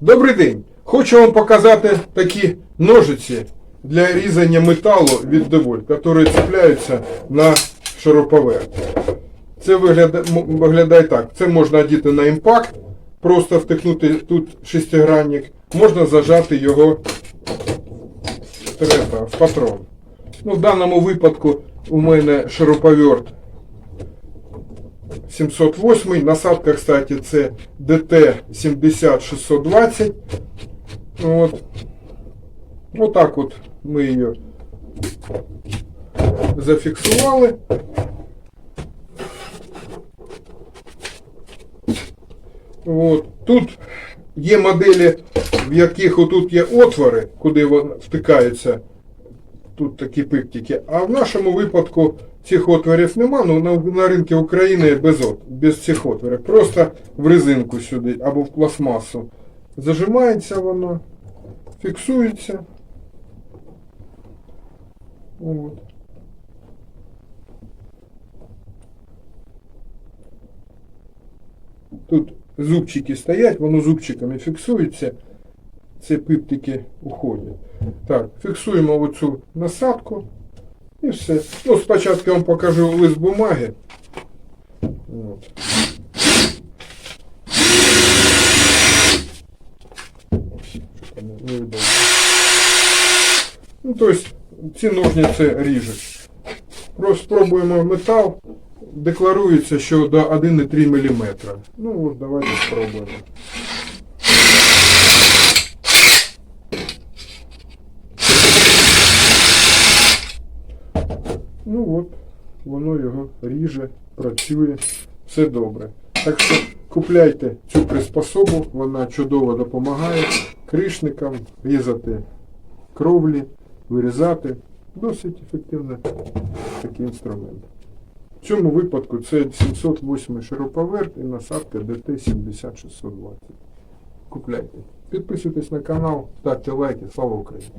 Добрий день! Хочу вам показати такі ножиці для різання металу від деволь, які цепляються на шуруповерт. Це виглядає, виглядає так. Це можна одіти на імпакт, просто втикнути тут шестигранник, можна зажати його в патрон. Ну, в даному випадку у мене шуруповерт 708, насадка, кстати, це DT 70620. От. Отак от ми її зафіксували. От. Тут є моделі, в яких отут є отвори, куди вон втикаються тут такі пиптики. А в нашому випадку цих отворів нема, ну на, на ринку України без, от, без цих отворів. Просто в резинку сюди або в пластмасу. Зажимається воно, фіксується. От. Тут зубчики стоять, воно зубчиками фіксується. Ці пиптики уходять. Так, фіксуємо оцю насадку і все. Ну, спочатку я вам покажу лист бумаги. От. Ну, тобто ці ножниці ріжуть. Спробуємо метал. Декларується, що до 1,3 мм. Ну от давайте спробуємо. Ну от, воно його ріже, працює, все добре. Так що купляйте цю приспособу, вона чудово допомагає кришникам різати кровлі, вирізати. Досить ефективний такий інструмент. В цьому випадку це 708 шуруповерт і насадка DT 70620. Купляйте. Підписуйтесь на канал, ставте лайки. Слава Україні!